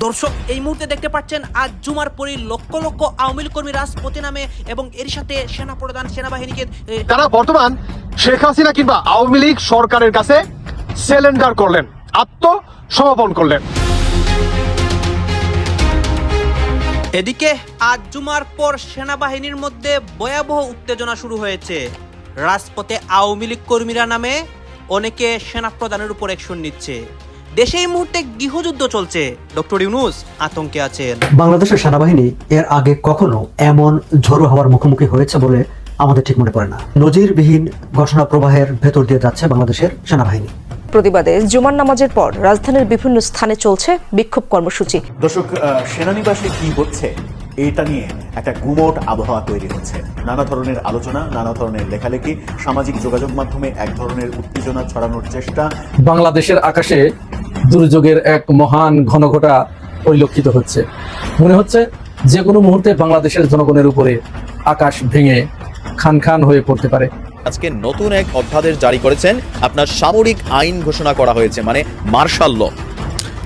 দর্শক এই মুহূর্তে দেখতে পাচ্ছেন আজ জুমার পরই লক্ষ লক্ষ আওয়ামী কর্মী রাজপথে নামে এবং এর সাথে সেনা প্রধান সেনাবাহিনীকে তারা বর্তমান শেখ হাসিনা কিংবা আওয়ামী লীগ সরকারের কাছে সিলিন্ডার করলেন আত্মসমর্পণ করলেন। এদিকে আজ জুমার পর সেনাবাহিনীর মধ্যে ভয়াবহ উত্তেজনা শুরু হয়েছে। রাজপথে আওয়ামী লীগ কর্মীরা নামে অনেকে সেনা প্রধানের উপর অ্যাকশন নিচ্ছে। দেশে এই মুহূর্তে গৃহযুদ্ধ চলছে। ডক্টর ইউনুস আতঙ্কে আছেন। বাংলাদেশের সেনাবাহিনী এর আগে কখনো এমন ঝোড়ো হওয়ার মুখোমুখি হয়েছে বলে আমাদের ঠিক মনে পড়ে না। নজিরবিহীন ঘটনা প্রবাহের ভেতর দিয়ে যাচ্ছে বাংলাদেশের সেনাবাহিনী। প্রতিবাদে জুমার নামাজের পর রাজধানীর বিভিন্ন স্থানে চলছে বিক্ষোভ কর্মসূচি। দর্শক সেনানিবাসে কি হচ্ছে? এটা নিয়ে একটা গুমট আবহাওয়া তৈরি হচ্ছে। নানা ধরনের আলোচনা নানা ধরনের লেখালেখি সামাজিক যোগাযোগ মাধ্যমে এক ধরনের উত্তেজনা ছড়ানোর চেষ্টা। বাংলাদেশের আকাশে দুর্যোগের এক মহান ঘনঘটা পরিলক্ষিত হচ্ছে। মনে হচ্ছে যে কোনো মুহূর্তে বাংলাদেশের জনগণের উপরে আকাশ ভেঙে খান খান হয়ে পড়তে পারে। আজকে নতুন এক অধ্যাদেশ জারি করেছেন। আপনার সামরিক আইন ঘোষণা করা হয়েছে মানে মার্শাল ল।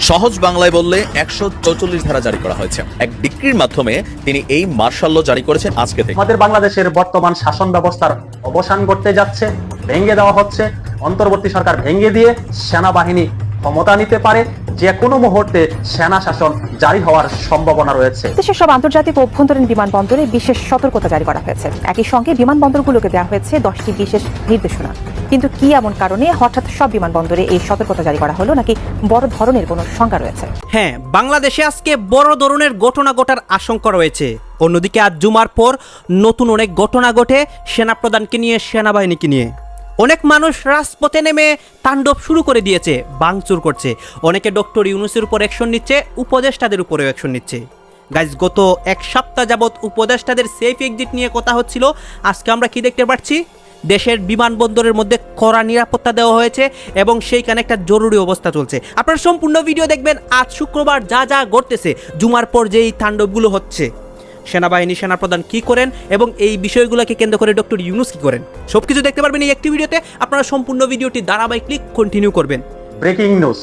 সহজ বাংলায় বললে একশো চৌচল্লিশ ধারা জারি করা হয়েছে। এক ডিক্রির মাধ্যমে তিনি এই মার্শাল ল জারি করেছেন আজকে থেকে। আমাদের বাংলাদেশের বর্তমান শাসন ব্যবস্থার অবসান করতে যাচ্ছে, ভেঙে দেওয়া হচ্ছে। অন্তর্বর্তী সরকার ভেঙে দিয়ে সেনাবাহিনী ক্ষমতা নিতে পারে। যে কোনো মুহূর্তে সেনা শাসন জারি হওয়ার সম্ভাবনা রয়েছে। দেশের সব আন্তর্জাতিক ও অভ্যন্তরীণ বিমানবন্দরে বিশেষ সতর্কতা জারি করা হয়েছে। একই সঙ্গে বিমানবন্দরগুলোকে দেওয়া হয়েছে দশটি বিশেষ নির্দেশনা। কিন্তু কি এমন কারণে হঠাৎ সব বিমানবন্দরে এই সতর্কতা জারি করা হলো নাকি বড় ধরনের কোনো সংখ্যা রয়েছে? হ্যাঁ বাংলাদেশে আজকে বড় ধরনের ঘটনা ঘটার আশঙ্কা রয়েছে। অন্যদিকে আজ জুমার পর নতুন অনেক ঘটনা ঘটে সেনাপ্রধানকে নিয়ে সেনাবাহিনীকে নিয়ে। অনেক মানুষ রাজপথে নেমে তাণ্ডব শুরু করে দিয়েছে বাংচুর করছে। অনেকে ডক্টর ইউনুসের উপর অ্যাকশন নিচ্ছে, উপদেষ্টাদের উপরেও অ্যাকশন নিচ্ছে। গাইজ গত এক সপ্তাহ যাবৎ উপদেষ্টাদের সেফ এক্সিট নিয়ে কথা হচ্ছিল। আজকে আমরা কি দেখতে পাচ্ছি? দেশের বিমানবন্দরের মধ্যে কড়া নিরাপত্তা দেওয়া হয়েছে এবং সেইখানে একটা জরুরি অবস্থা চলছে। আপনারা সম্পূর্ণ ভিডিও দেখবেন। আজ শুক্রবার যা যা ঘটতেছে, জুমার পর যেই তাণ্ডবগুলো হচ্ছে। সেনাবাহিনী সেনাপ্রধান কি করেন এবং এই বিষয়গুলোকে কেন্দ্র করে ডক্টর ইউনুস কি করেন? সবকিছু দেখতে পারবেন এই একটি ভিডিওতে। আপনারা সম্পূর্ণ ভিডিওটি ধারাবাহিক কন্টিনিউ করবেন। Breaking news.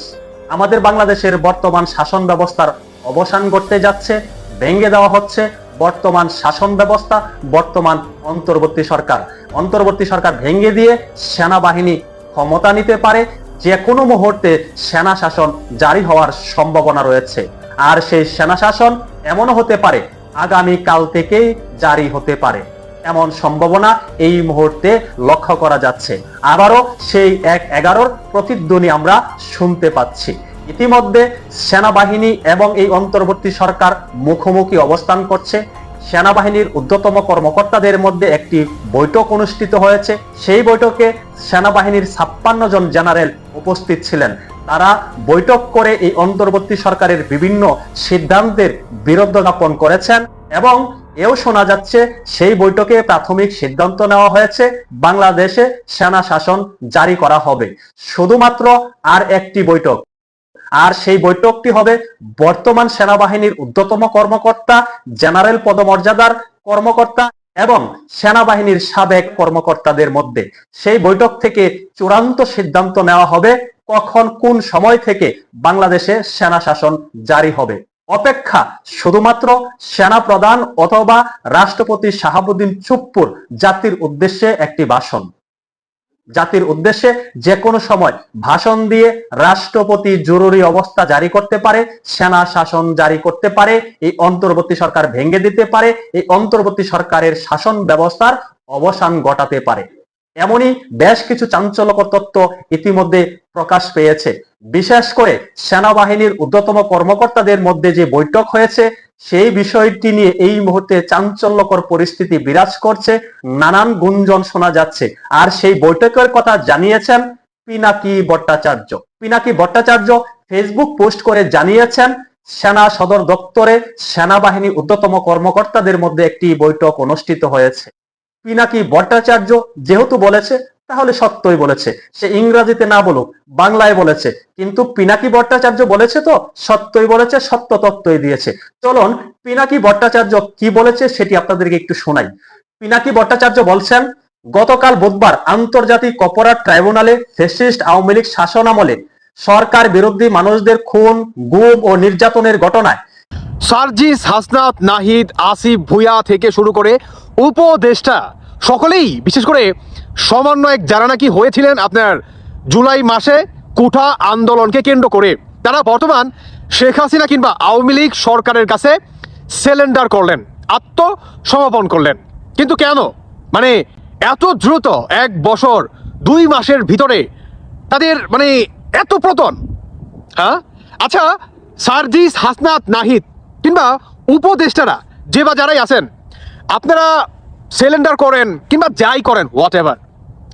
আমাদের বাংলাদেশের বর্তমান শাসন ব্যবস্থার অবসান করতে যাচ্ছে, ভেঙে দেওয়া হচ্ছে বর্তমান শাসন ব্যবস্থা, বর্তমান অন্তর্বর্তী সরকার। অন্তর্বর্তী সরকার ভেঙে দিয়ে সেনাবাহিনী ক্ষমতা নিতে পারে যে কোনো মুহূর্তে সেনা শাসন জারি হওয়ার সম্ভাবনা রয়েছে। আর সেই সেনা শাসন এমনও হতে পারে আগামী কাল থেকেই জারি হতে পারে। এমন সম্ভাবনা এই মুহূর্তে লক্ষ্য করা যাচ্ছে। আবারও সেই এক এগারোর প্রতিধ্বনি আমরা শুনতে পাচ্ছি। ইতিমধ্যে সেনাবাহিনী এবং এই অন্তর্বর্তী সরকার মুখোমুখি অবস্থান করছে। সেনাবাহিনীর ঊর্ধ্বতম কর্মকর্তাদের মধ্যে একটি বৈঠক অনুষ্ঠিত হয়েছে। সেই বৈঠকে সেনাবাহিনীর ছাপ্পান্ন জন জেনারেল উপস্থিত ছিলেন। তারা বৈঠক করে এই অন্তর্বর্তী সরকারের বিভিন্ন সিদ্ধান্তের বিরোধ জ্ঞাপন করেছেন এবং এও শোনা যাচ্ছে সেই বৈঠকে প্রাথমিক সিদ্ধান্ত নেওয়া হয়েছে, বাংলাদেশে সেনা শাসন জারি করা হবে। শুধুমাত্র আর একটি বৈঠক। আর সেই বৈঠকটি হবে বর্তমান সেনাবাহিনীর ঊর্ধ্বতম কর্মকর্তা, জেনারেল পদমর্যাদার কর্মকর্তা এবং সেনাবাহিনীর সাবেক কর্মকর্তাদের মধ্যে সেই বৈঠক থেকে চূড়ান্ত সিদ্ধান্ত নেওয়া হবে কখন কোন সময় থেকে বাংলাদেশে সেনা শাসন জারি হবে। অপেক্ষা শুধুমাত্র সেনা প্রধান অথবা রাষ্ট্রপতি শাহাবুদ্দিন চুপ্পুর জাতির উদ্দেশ্যে একটি ভাষণ। জাতির উদ্দেশ্যে যে কোনো সময় ভাষণ দিয়ে রাষ্ট্রপতি জরুরি অবস্থা জারি করতে পারে, সেনা শাসন জারি করতে পারে, এই অন্তর্বর্তী সরকার ভেঙে দিতে পারে, এই অন্তর্বর্তী সরকারের শাসন ব্যবস্থার অবসান ঘটাতে পারে। এমনই বেশ কিছু চাঞ্চল্যকর তত্ত্ব ইতিমধ্যে প্রকাশ পেয়েছে। বিশেষ করে সেনাবাহিনীর ঊর্ধ্বতম কর্মকর্তাদের মধ্যে যে বৈঠক হয়েছে, সেই বিষয়টি নিয়ে এই মুহূর্তে চাঞ্চল্যকর পরিস্থিতি বিরাজ করছে, নানান গুঞ্জন শোনা যাচ্ছে। আর সেই বৈঠকের কথা জানিয়েছেন পিনাকি ভট্টাচার্য। পিনাকি ভট্টাচার্য ফেসবুক পোস্ট করে জানিয়েছেন, সেনা সদর দপ্তরে সেনাবাহিনী ঊর্ধ্বতম কর্মকর্তাদের মধ্যে একটি বৈঠক অনুষ্ঠিত হয়েছে। পিনাকি ভট্টাচার্য যেহেতু বলেছে তাহলে সত্যই বলেছে। সে ইংরেজিতে না বলুক, বাংলায় বলেছে। কিন্তু পিনাকি ভট্টাচার্য বলেছে তো? সত্যই বলেছে, সত্য তত্ত্বই দিয়েছে। চলুন, পিনাকি ভট্টাচার্য কি বলেছে সেটি আপনাদেরকে একটু শোনাই। পিনাকি ভট্টাচার্য বলছেন, গতকাল বুধবার আন্তর্জাতিক অপরাধ ট্রাইব্যুনালে ফেসিস্ট আওয়ামী লীগ শাসন আমলে সরকার বিরোধী মানুষদের খুন, গুম ও নির্যাতনের ঘটনায় সার্জিস হাসনাত নাহিদ আসিফ ভুয়া থেকে শুরু করে উপদেষ্টা সকলেই, বিশেষ করে সমন্বয়ক যারা নাকি হয়েছিলেন আপনার জুলাই মাসে কুঠা আন্দোলনকে কেন্দ্র করে, তারা বর্তমান শেখ হাসিনা কিংবা আওয়ামী লীগ সরকারের কাছে সেলেন্ডার করলেন, আত্মসমর্পণ করলেন। কিন্তু কেন? মানে এত দ্রুত এক বছর, দুই মাসের ভিতরে তাদের মানে এত প্রতন হ্যাঁ? আচ্ছা সার্জিস হাসনাত নাহিদ কিংবা উপদেষ্টারা যে বা যারাই আছেন, আপনারা সিলিন্ডার করেন কিংবা যাই করেন হোয়াট এভার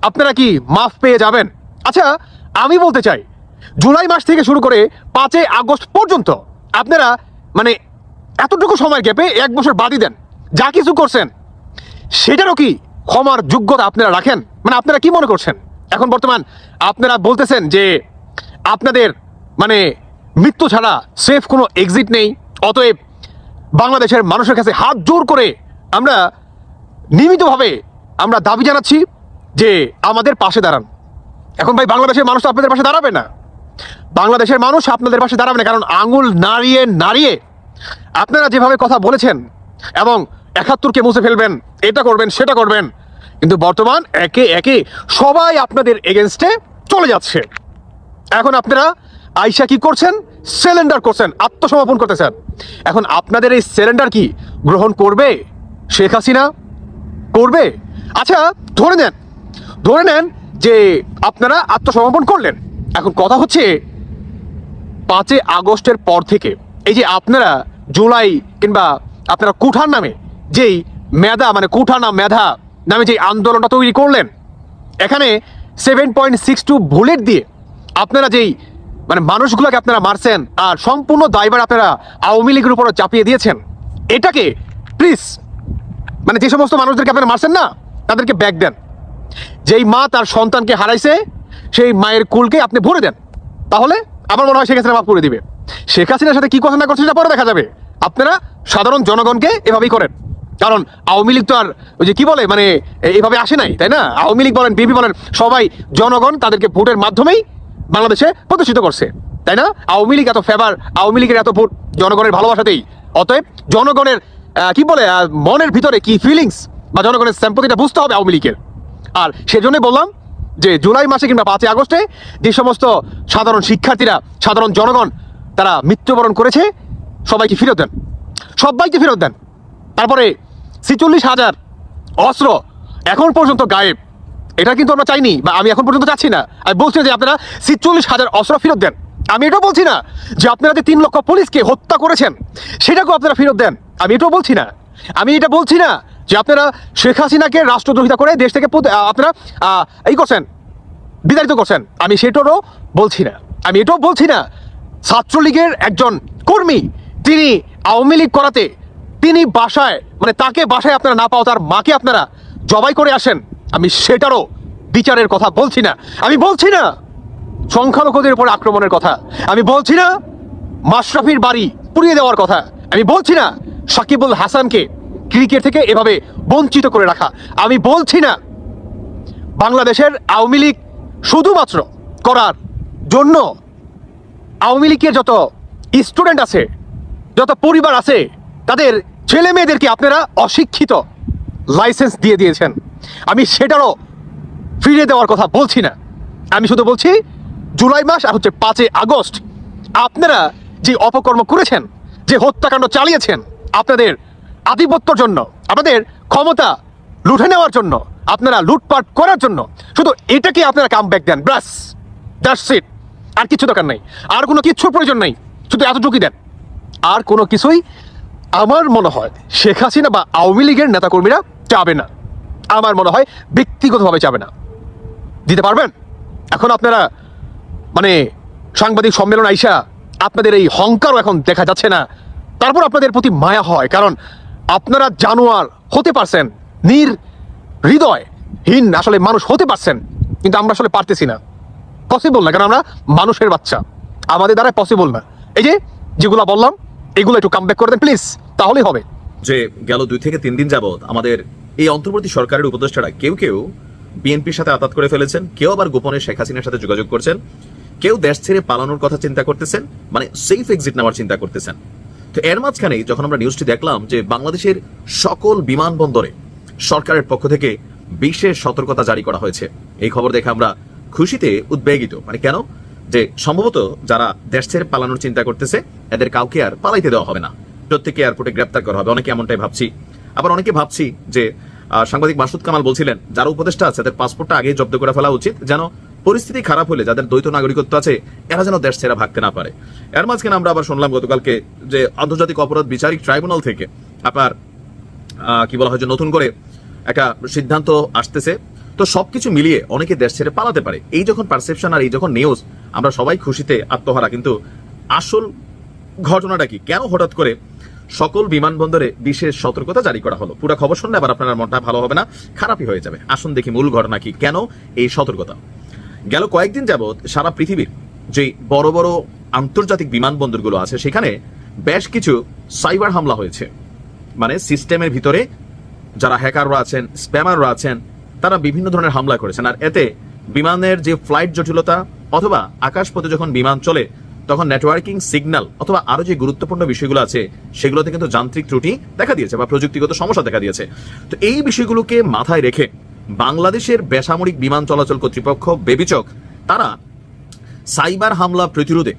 আপনারা কি মাফ পেয়ে যাবেন? আচ্ছা আমি বলতে চাই, জুলাই মাস থেকে শুরু করে পাঁচই আগস্ট পর্যন্ত আপনারা মানে এতটুকু সময় গ্যাপে এক বছর বাদই দেন, যা কিছু করছেন, সেটারও কি ক্ষমার যোগ্যতা আপনারা রাখেন? মানে আপনারা কি মনে করছেন? এখন বর্তমান আপনারা বলতেছেন যে আপনাদের মানে মৃত্যু ছাড়া সেফ কোনো এক্সিট নেই, অতএব বাংলাদেশের মানুষের কাছে হাত জোর করে আমরা নিয়মিতভাবে আমরা দাবি জানাচ্ছি যে আমাদের পাশে দাঁড়ান। এখন ভাই, বাংলাদেশের মানুষ তো আপনাদের পাশে দাঁড়াবে না। বাংলাদেশের মানুষ আপনাদের পাশে দাঁড়াবে না, কারণ আঙুল নাড়িয়ে নাড়িয়ে আপনারা যেভাবে কথা বলেছেন এবং একাত্তরকে মুছে ফেলবেন, এটা করবেন, সেটা করবেন, কিন্তু বর্তমান একে একে সবাই আপনাদের এগেনস্টে চলে যাচ্ছে। এখন আপনারা আইসা কি করছেন? সিলিন্ডার করছেন, আত্মসমর্পণ করতেছেন। এখন আপনাদের এই সিলিন্ডার কি গ্রহণ করবে? শেখ হাসিনা করবে? আচ্ছা ধরে নেন ধরে নেন যে আপনারা আত্মসমর্পণ করলেন। এখন কথা হচ্ছে পাঁচে আগস্টের পর থেকে, এই যে আপনারা জুলাই কিংবা আপনারা কুঠার নামে যেই মেধা মানে কুঠা না মেধা নামে যে আন্দোলনটা তৈরি করলেন, এখানে seven point six two bullet দিয়ে আপনারা যেই মানে মানুষগুলোকে আপনারা মারছেন আর সম্পূর্ণ দায়ভার আপনারা আওয়ামী লীগের উপর চাপিয়ে দিয়েছেন, এটাকে প্লিজ মানে যে সমস্ত মানুষদেরকে আপনারা মারছেন না, তাদেরকে ব্যাক দেন। যেই মা তার সন্তানকে হারাইছে, সেই মায়ের কুলকে আপনি ভরে দেন। তাহলে আমার মনে হয় শেখ হাসিনা মাফ করে দিবে। শেখ হাসিনার সাথে কি কথা না করছে সেটা পরে দেখা যাবে। আপনারা সাধারণ জনগণকে এভাবেই করেন। কারণ আওয়ামী লীগ তো আর ওই যে কি বলে মানে এভাবে আসে নাই, তাই না? আওয়ামী লীগ বলেন বিপি বলেন, সবাই জনগণ তাদেরকে ভোটের মাধ্যমেই বাংলাদেশে প্রতিষ্ঠিত করছে, তাই না? আওয়ামী লীগ এত ফেভার আওয়ামী লীগের এত ভোট জনগণের ভালোবাসাতেই। অতএব জনগণের কি বলে মনের ভিতরে কি ফিলিংস বা জনগণের স্যাম্পতিটা বুঝতে হবে আওয়ামী লীগের। আর সেজন্যই বললাম যে জুলাই মাসে কিংবা পাঁচই আগস্টে যে সমস্ত সাধারণ শিক্ষার্থীরা, সাধারণ জনগণ, তারা মৃত্যুবরণ করেছে, সবাইকে ফেরত দেন। সবাইকে ফেরত দেন। তারপরে ছিচল্লিশ হাজার অস্ত্র এখন পর্যন্ত গায়েব। এটা কিন্তু আমরা চাইনি বা আমি এখন পর্যন্ত চাচ্ছি না। আমি বলছি যে আপনারা ছিচল্লিশ হাজার অস্ত্র ফেরত দেন। আমি এটাও বলছি না যে আপনারা যে তিন লক্ষ পুলিশকে হত্যা করেছেন, সেটাকেও আপনারা ফেরত দেন। আমি এটাও বলছি না। আমি এটা বলছি না যে আপনারা শেখ হাসিনাকে রাষ্ট্রদ্রোহিতা করে দেশ থেকে আপনারা এই করছেন, বিতাড়িত করছেন। আমি সেটারও বলছি না। আমি এটাও বলছি না। ছাত্রলীগের একজন কর্মী, তিনি আওয়ামী লীগ করাতে, তিনি বাসায় মানে তাকে বাসায় আপনারা না পাও তার মাকে আপনারা জবাই করে আসেন। আমি সেটারও বিচারের কথা বলছি না। আমি বলছি না সংখ্যালঘুদের উপর আক্রমণের কথা। আমি বলছি না মাশরাফির বাড়ি পুড়িয়ে দেওয়ার কথা। আমি বলছি না সাকিবুল হাসানকে ক্রিকেট থেকে এভাবে বঞ্চিত করে রাখা। আমি বলছি না, বাংলাদেশের আওয়ামী লীগ শুধুমাত্র করার জন্য আওয়ামী লীগের যত স্টুডেন্ট আছে, যত পরিবার আছে, তাদের ছেলে মেয়েদেরকে আপনারা অশিক্ষিত লাইসেন্স দিয়ে দিয়েছেন। আমি সেটারও ফিরে দেওয়ার কথা বলছি না। আমি শুধু বলছি, জুলাই মাস আর হচ্ছে পাঁচই আগস্ট, আপনারা যে অপকর্ম করেছেন, যে হত্যাকাণ্ড চালিয়েছেন, আপনাদের আধিপত্যর জন্য আপনাদের ক্ষমতা লুঠে নেওয়ার জন্য, আপনারা লুটপাট করার জন্য, শুধু এটাকে আপনারা কাম ব্যাক দেন ব্রাস দ্যাটস ইট আর কিছু দরকার নেই, আর কোনো কিছুর প্রয়োজন নেই, শুধু এতটুকুই দেন। আর কোনো কিছুই আমার মনে হয় শেখ হাসিনা বা আওয়ামী লীগের নেতাকর্মীরা চাবে না, আমার মনে হয় ব্যক্তিগতভাবে চাবে না। দিতে পারবেন? এখন আপনারা মানে সাংবাদিক সম্মেলন আইসা আপনাদের এই হংকারও এখন দেখা যাচ্ছে না, তারপর আপনাদের প্রতি মায়া হয়, কারণ আপনারা জানোয়ার হতে পারছেন, নির হৃদয় হীন আসলে মানুষ হতে পারছেন, কিন্তু আমরা আসলে পারতেছি না। পসিবল না, কারণ আমরা মানুষের বাচ্চা। আমাদের দ্বারা পসিবল না। এই যে যেগুলো বললাম, এগুলো একটু কাম করে দেন প্লিজ তাহলেই হবে। যে গেল দুই থেকে তিন দিন যাবৎ আমাদের এই অন্তর্বর্তী সরকারের উপদেষ্টারা কেউ কেউ বিএনপির সাথে আতাত করে ফেলেছেন, কেউ আবার গোপনে শেখ হাসিনার সাথে যোগাযোগ করছেন, কেউ দেশ ছেড়ে পালানোর কথা চিন্তা করতেছেন মানে সেফ এক্সিট নেওয়ার চিন্তা করতেছেন। তো এর মাঝখানেই যখন আমরা নিউজটি দেখলাম যে বাংলাদেশের সকল বিমানবন্দরে সরকারের পক্ষ থেকে বিশেষ সতর্কতা জারি করা হয়েছে, এই খবর দেখে আমরা খুশিতে উদ্বেগিত। মানে কেন? যে সম্ভবত যারা দেশ ছেড়ে পালানোর চিন্তা করতেছে, এদের কাউকে আর পালাইতে দেওয়া হবে না। প্রত্যেককে এয়ারপোর্টে গ্রেপ্তার করা হবে। অনেকে এমনটাই ভাবছি। আবার অনেকে ভাবছি যে সাংবাদিক মাসুদ কামাল বলছিলেন, যারা উপদেষ্টা আছে, তাদের পাসপোর্টটা আগে জব্দ করে ফেলা উচিত যেন পরিস্থিতি খারাপ হলে যাদের দ্বৈত নাগরিকত্ব আছে, এরা যেন দেশ ছেড়ে ভাগতে না পারে। এর মাঝখানে আমরা আবার শুনলাম গতকালকে যে আন্তর্জাতিক অপরাধ বিচারিক ট্রাইব্যুনাল থেকে আপনার কি বলা হয় যে নতুন করে একটা সিদ্ধান্ত আসতেছে। তো সবকিছু মিলিয়ে অনেকে দেশ ছেড়ে পালাতে পারে। এই যখন পারসেপশন আর এই যখন নিউজ আমরা সবাই খুশিতে আত্মহারা। কিন্তু আসল ঘটনাটা কি? কেন হঠাৎ করে সকল বিমানবন্দরে বিশেষ সতর্কতা জারি করা হলো? পুরো খবর শুনলে আবার আপনার মনটা ভালো হবে না, খারাপই হয়ে যাবে। আসুন দেখি মূল ঘটনা কি? কেন এই সতর্কতা? গেল কয়েকদিন যাবৎ সারা পৃথিবীর যে বড় বড় আন্তর্জাতিক বিমানবন্দরগুলো আছে, সেখানে বেশ কিছু সাইবার হামলা হয়েছে। মানে সিস্টেমের ভিতরে যারা হ্যাকাররা আছেন, স্প্যামাররা আছেন, তারা বিভিন্ন ধরনের হামলা করেছেন। আর এতে বিমানের যে ফ্লাইট জটিলতা অথবা আকাশপথে যখন বিমান চলে, তখন নেটওয়ার্কিং সিগন্যাল অথবা আরও যে গুরুত্বপূর্ণ বিষয়গুলো আছে, সেগুলোতে কিন্তু যান্ত্রিক ত্রুটি দেখা দিয়েছে বা প্রযুক্তিগত সমস্যা দেখা দিয়েছে। তো এই বিষয়গুলোকে মাথায় রেখে বাংলাদেশের বেসামরিক বিমান চলাচল কর্তৃপক্ষ বেবিচক, তারা সাইবার হামলা প্রতিরোধে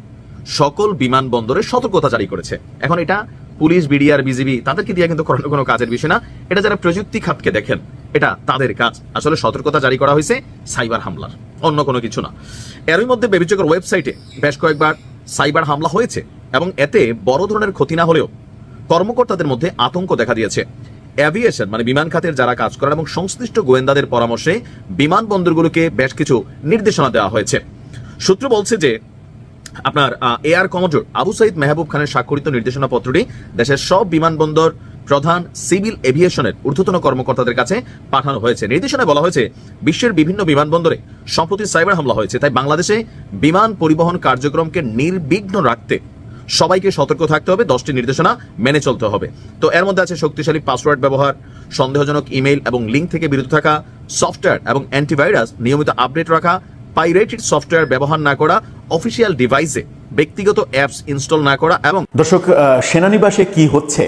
সকল বিমানবন্দরে সতর্কতা জারি করেছে। এখন এটা পুলিশ, বিডিআর, বিজিবি, তাদেরকে দিয়ে কিন্তু করানো কোনো কাজের বিষয় না। এটা যারা প্রযুক্তি খাতকে দেখেন, এটা তাদের কাজ। আসলে সতর্কতা জারি করা হয়েছে সাইবার হামলার, অন্য কোনো কিছু না। এরই মধ্যে বেবিচকের ওয়েবসাইটে বেশ কয়েকবার সাইবার হামলা হয়েছে এবং এতে বড় ধরনের ক্ষতি না হলেও কর্মকর্তাদের মধ্যে আতঙ্ক দেখা দিয়েছে। অ্যাভিয়েশন মানে বিমান খাতের যারা কাজ করেন এবং সংশ্লিষ্ট গোয়েন্দাদের পরামর্শে বিমানবন্দরগুলোকে বেশ কিছু নির্দেশনা দেওয়া হয়েছে। সূত্র বলছে যে, আপনার এয়ার কমোডোর আবু সাইদ মেহবুব খানের স্বাক্ষরিত নির্দেশনা পত্রটি দেশের সব বিমানবন্দর প্রধান সিভিল এভিয়েশনের ঊর্ধ্বতন কর্মকর্তাদের কাছে পাঠানো হয়েছে। নির্দেশনায় বলা হয়েছে, বিশ্বের বিভিন্ন বিমানবন্দরে সম্প্রতি সাইবার হামলা হয়েছে, তাই বাংলাদেশে বিমান পরিবহন কার্যক্রমকে নির্বিঘ্ন রাখতে সবাইকে সতর্ক থাকতে হবে, দশটি নির্দেশনা মেনে চলতে হবে। তো এর মধ্যে আছে শক্তিশালী পাসওয়ার্ড ব্যবহার, সন্দেহজনক ইমেইল এবং লিঙ্ক থেকে বিরত থাকা, সফটওয়্যার এবং অ্যান্টিভাইরাস নিয়মিত আপডেট রাখা, পাইরেটেড সফটওয়্যার ব্যবহার না করা, অফিসিয়াল ডিভাইসে ব্যক্তিগত অ্যাপস ইনস্টল না করা এবং দর্শক সেনানিবাসে কি হচ্ছে?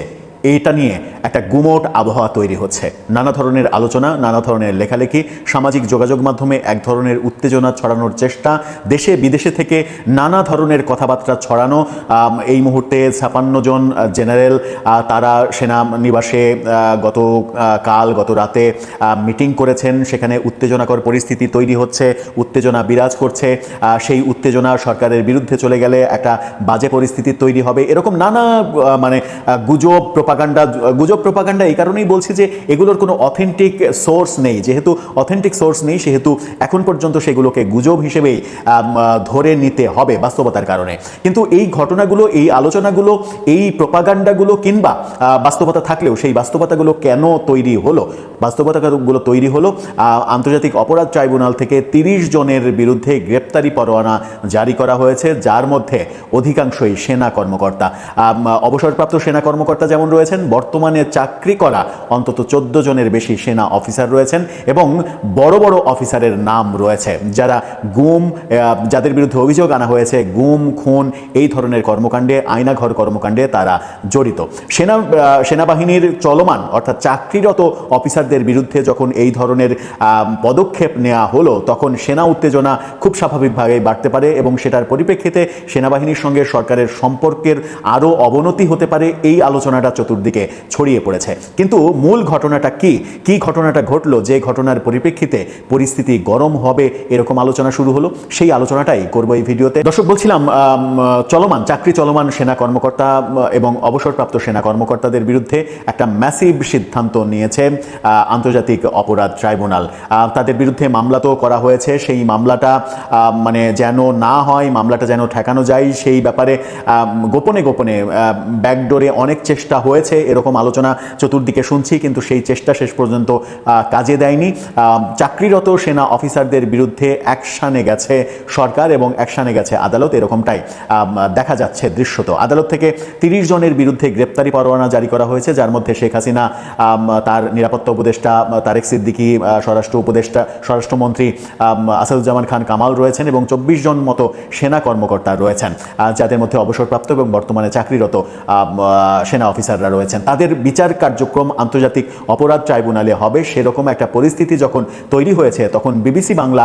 এটা নিয়ে একটা গুমট আবহাওয়া তৈরি হচ্ছে। নানা ধরনের আলোচনা, নানা ধরনের লেখালেখি, সামাজিক যোগাযোগ মাধ্যমে এক ধরনের উত্তেজনা ছড়ানোর চেষ্টা, দেশে বিদেশে থেকে নানা ধরনের কথাবার্তা ছড়ানো এই মুহূর্তে ছাপান্ন জন জেনারেল তারা সেনা নিবাসে গত কাল, গত রাতে মিটিং করেছেন। সেখানে উত্তেজনাকর পরিস্থিতি তৈরি হচ্ছে, উত্তেজনা বিরাজ করছে। সেই উত্তেজনা সরকারের বিরুদ্ধে চলে গেলে একটা বাজে পরিস্থিতি তৈরি হবে। এরকম নানা মানে গুজব প্রপাগান্ডা গুজব প্রপাগান্ডা এই কারণেই বলছি যে এগুলোর কোনো অথেন্টিক সোর্স নেই। যেহেতু অথেন্টিক সোর্স নেই, সেহেতু এখন পর্যন্ত সেগুলোকে গুজব হিসেবেই ধরে নিতে হবে বাস্তবতার কারণে। কিন্তু এই ঘটনাগুলো, এই আলোচনাগুলো, এই প্রপাগান্ডাগুলো কিংবা বাস্তবতা থাকলেও সেই বাস্তবতাগুলো কেন তৈরি হলো? বাস্তবতাগুলো তৈরি হলো আন্তর্জাতিক অপরাধ ট্রাইব্যুনাল থেকে তিরিশ জনের বিরুদ্ধে গ্রেপ্তারি পরোয়ানা জারি করা হয়েছে, যার মধ্যে অধিকাংশই সেনা কর্মকর্তা। অবসরপ্রাপ্ত সেনা কর্মকর্তা যেমন রয়েছেন, বর্তমানে চাকরি করা অন্তত চোদ্দ জনের বেশি সেনা অফিসার রয়েছেন এবং বড় বড় অফিসারের নাম রয়েছে। যারা গুম যাদের বিরুদ্ধে অভিযোগ আনা হয়েছে, গুম, খুন এই ধরনের কর্মকাণ্ডে আয়নাঘর কর্মকাণ্ডে তারা জড়িত। সেনা সেনাবাহিনীর চলমান অর্থাৎ চাকরিরত অফিসারদের বিরুদ্ধে যখন এই ধরনের পদক্ষেপ নেওয়া হলো, তখন সেনা উত্তেজনা খুব স্বাভাবিকভাবেই বাড়তে পারে এবং সেটার পরিপ্রেক্ষিতে সেনাবাহিনীর সঙ্গে সরকারের সম্পর্কের আরও অবনতি হতে পারে। এই আলোচনাটা চতুর্দিকে ছড়িয়ে পড়েছে। কিন্তু মূল ঘটনাটা কি? কি ঘটনাটা ঘটলো? যে ঘটনার পরিপ্রেক্ষিতে পরিস্থিতি গরম হবে এরকম আলোচনা শুরু হলো? সেই আলোচনাটাই করব এই ভিডিওতে। দর্শক, বলছিলাম চলমান, চাকরি চলমান সেনা কর্মকর্তা, এবং অবসরপ্রাপ্ত সেনা কর্মকর্তাদের বিরুদ্ধে একটা ম্যাসিভ সিদ্ধান্ত নিয়েছে আন্তর্জাতিক অপরাধ ট্রাইব্যুনাল। তাদের বিরুদ্ধে মামলা তো করা হয়েছে। সেই মামলাটা মানে যেন না হয়, মামলাটা যেন ঠেকানো যায়, সেই ব্যাপারে গোপনে গোপনে ব্যাকডোরে অনেক চেষ্টা হয়েছে। হয়েছে এরকম আলোচনা চতুর্দিকে শুনছি, কিন্তু সেই চেষ্টা শেষ পর্যন্ত কাজে দেয়নি। চাকরিরত সেনা অফিসারদের বিরুদ্ধে অ্যাকশানে গেছে সরকার এবং অ্যাকশানে গেছে আদালত, এরকমটাই দেখা যাচ্ছে দৃশ্যত আদালত থেকে তিরিশ জনের বিরুদ্ধে গ্রেপ্তারি পরোয়ানা জারি করা হয়েছে, যার মধ্যে শেখ হাসিনা তার নিরাপত্তা উপদেষ্টা, তারেক সিদ্দিকী স্বরাষ্ট্র উপদেষ্টা, স্বরাষ্ট্রমন্ত্রী আসাদুজ্জামান খান কামাল রয়েছেন এবং চব্বিশ জন মতো সেনা কর্মকর্তা রয়েছেন যাদের মধ্যে অবসরপ্রাপ্ত এবং বর্তমানে চাকরিরত সেনা অফিসাররা রয়েছেন। তাদের বিচার কার্যক্রম আন্তর্জাতিক অপরাধ ট্রাইব্যুনালে হবে। সেরকম একটা পরিস্থিতি যখন তৈরি হয়েছে, তখন বিবিসি বাংলা